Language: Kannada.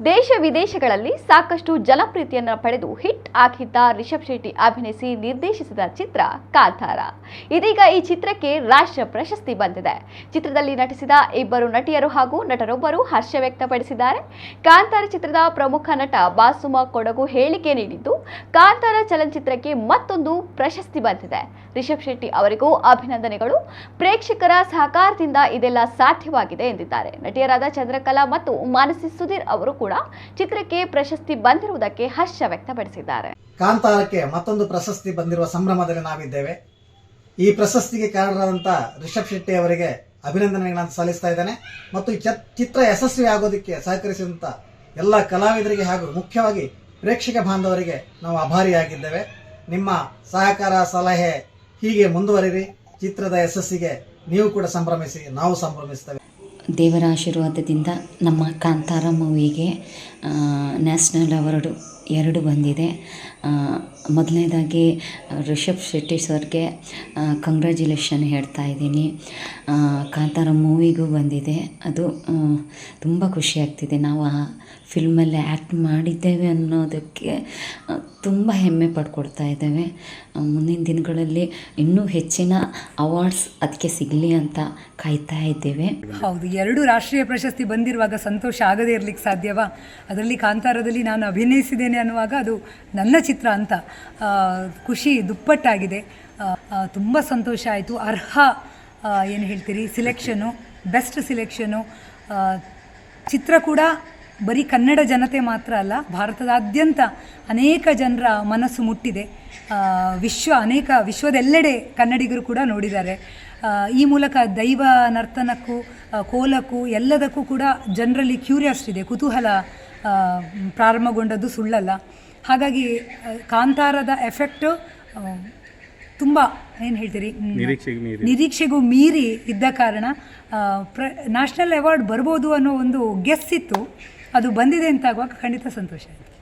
ದೇಶ ವಿದೇಶಗಳಲ್ಲಿ ಸಾಕಷ್ಟು ಜನಪ್ರೀತಿಯನ್ನ ಪಡೆದು ಹಿಟ್ ಆಗಿದ್ದ ರಿಷಬ್ ಶೆಟ್ಟಿ ಅಭಿನಯಿಸಿ ನಿರ್ದೇಶಿಸಿದ ಚಿತ್ರ ಕಾಂತಾರ. ಇದೀಗ ಈ ಚಿತ್ರಕ್ಕೆ ರಾಷ್ಟ್ರ ಪ್ರಶಸ್ತಿ ಬಂದಿದೆ. ಚಿತ್ರದಲ್ಲಿ ನಟಿಸಿದ ಇಬ್ಬರು ನಟಿಯರು ಹಾಗೂ ನಟರೊಬ್ಬರು ಹರ್ಷ ವ್ಯಕ್ತಪಡಿಸಿದ್ದಾರೆ. ಕಾಂತಾರ ಚಿತ್ರದ ಪ್ರಮುಖ ನಟ ಬಾಸುಮ ಕೊಡಗು ಹೇಳಿಕೆ ನೀಡಿದ್ದು ಕಾಂತಾರ ಚಲನಚಿತ್ರಕ್ಕೆ ಮತ್ತೊಂದು ಪ್ರಶಸ್ತಿ ಬಂದಿದೆ. ರಿಷಬ್ ಶೆಟ್ಟಿ ಅವರಿಗೂ ಅಭಿನಂದನೆಗಳು. ಪ್ರೇಕ್ಷಕರ ಸಹಕಾರದಿಂದ ಇದೆಲ್ಲ ಸಾಧ್ಯವಾಗಿದೆ ಎಂದಿದ್ದಾರೆ. ನಟಿಯರಾದ ಚಂದ್ರಕಲಾ ಮತ್ತು ಮಾನಸಿ ಸುಧೀರ್ ಅವರು ಕೂಡ ಚಿತ್ರಕ್ಕೆ ಪ್ರಶಸ್ತಿ ಬಂದಿರುವುದಕ್ಕೆ ಹರ್ಷ ವ್ಯಕ್ತಪಡಿಸಿದ್ದಾರೆ. ಕಾಂತಾರಕ್ಕೆ ಮತ್ತೊಂದು ಪ್ರಶಸ್ತಿ ಬಂದಿರುವ ಸಂಭ್ರಮದಲ್ಲಿ ನಾವಿದ್ದೇವೆ. ಈ ಪ್ರಶಸ್ತಿಗೆ ಕಾರಣರಾದಂಥ ರಿಷಬ್ ಶೆಟ್ಟಿ ಅವರಿಗೆ ಅಭಿನಂದನೆಗಳನ್ನು ಸಲ್ಲಿಸ್ತಾ ಇದ್ದೇನೆ. ಮತ್ತು ಈ ಚಿತ್ರ ಯಶಸ್ವಿ ಆಗೋದಕ್ಕೆ ಸಹಕರಿಸಿದಂಥ ಎಲ್ಲ ಕಲಾವಿದರಿಗೆ ಹಾಗೂ ಮುಖ್ಯವಾಗಿ ಪ್ರೇಕ್ಷಕ ಬಾಂಧವರಿಗೆ ನಾವು ಆಭಾರಿಯಾಗಿದ್ದೇವೆ. ನಿಮ್ಮ ಸಹಕಾರ ಸಲಹೆ ಹೀಗೆ ಮುಂದುವರಿರಿ. ಚಿತ್ರದ ಯಶಸ್ಸಿಗೆ ನೀವು ಕೂಡ ಸಂಭ್ರಮಿಸಿ, ನಾವು ಸಂಭ್ರಮಿಸ್ತೇವೆ. ದೇವರ ಆಶೀರ್ವಾದದಿಂದ ನಮ್ಮ ಕಾಂತಾರ ಮೂವಿಗೆ ನ್ಯಾಷನಲ್ ಅವಾರ್ಡು ಎರಡು ಬಂದಿದೆ. ಮೊದಲನೇದಾಗಿ ರಿಷಬ್ ಶೆಟ್ಟಿ ಸರ್ಗೆ ಕಂಗ್ರ್ಯಾಚುಲೇಷನ್ ಹೇಳ್ತಾ ಇದ್ದೀನಿ. ಕಾಂತಾರ ಮೂವಿಗೂ ಬಂದಿದೆ. ಅದು ತುಂಬ ಖುಷಿ ಆಗ್ತಿದೆ. ನಾವು ಆ ಫಿಲ್ಮಲ್ಲಿ ಆ್ಯಕ್ಟ್ ಮಾಡಿದ್ದೇವೆ ಅನ್ನೋದಕ್ಕೆ ತುಂಬ ಹೆಮ್ಮೆ ಪಡ್ಕೊಳ್ತಾ ಇದ್ದೇವೆ. ಮುಂದಿನ ದಿನಗಳಲ್ಲಿ ಇನ್ನೂ ಹೆಚ್ಚಿನ ಅವಾರ್ಡ್ಸ್ ಅದಕ್ಕೆ ಸಿಗಲಿ ಅಂತ ಕಾಯ್ತಾ ಇದ್ದೇವೆ. ಹೌದು, ಎರಡು ರಾಷ್ಟ್ರೀಯ ಪ್ರಶಸ್ತಿ ಬಂದಿರುವಾಗ ಸಂತೋಷ ಆಗದೇ ಇರಲಿಕ್ಕೆ ಸಾಧ್ಯವಾ? ಅದರಲ್ಲಿ ಕಾಂತಾರದಲ್ಲಿ ನಾನು ಅಭಿನಯಿಸಿದ್ದೇನೆ. ಅನ್ನುವಾಗ ಅದು ನನ್ನ ಚಿತ್ರ ಅಂತ. ಖುಷಿ ದುಪ್ಪಟ್ಟಾಗಿದೆ. ತುಂಬ ಸಂತೋಷ ಆಯಿತು. ಅರ್ಹ ಏನು ಹೇಳ್ತೀರಿ? ಸಿಲೆಕ್ಷನು ಬೆಸ್ಟ್ ಸಿಲೆಕ್ಷನು ಚಿತ್ರ ಕೂಡ ಬರೀ ಕನ್ನಡ ಜನತೆ ಮಾತ್ರ ಅಲ್ಲ, ಭಾರತದಾದ್ಯಂತ ಅನೇಕ ಜನರ ಮನಸ್ಸು ಮುಟ್ಟಿದೆ. ವಿಶ್ವ, ಅನೇಕ, ವಿಶ್ವದೆಲ್ಲೆಡೆ ಕನ್ನಡಿಗರು ಕೂಡ ನೋಡಿದ್ದಾರೆ. ಈ ಮೂಲಕ ದೈವ ನರ್ತನಕ್ಕೂ ಕೋಲಕ್ಕೂ ಎಲ್ಲದಕ್ಕೂ ಕೂಡ ಜನರಲ್ಲಿ ಕ್ಯೂರಿಯಾಸಿಟಿ ಇದೆ, ಕುತೂಹಲ ಪ್ರಾರಂಭಗೊಂಡದ್ದು ಸುಳ್ಳಲ್ಲ. ಹಾಗಾಗಿ ಕಾಂತಾರದ ಎಫೆಕ್ಟು ತುಂಬ ಏನು ಹೇಳ್ತೀರಿ ನಿರೀಕ್ಷೆಗೂ ಮೀರಿ. ಇದ್ದ ಕಾರಣ ಪ್ರ ನ್ಯಾಷನಲ್ ಅವಾರ್ಡ್ ಬರ್ಬೋದು ಅನ್ನೋ ಒಂದು ಗೆಸ್ ಇತ್ತು. ಅದು ಬಂದಿದೆ ಅಂತಾಗುವಾಗ ಖಂಡಿತ ಸಂತೋಷ ಆಯಿತು.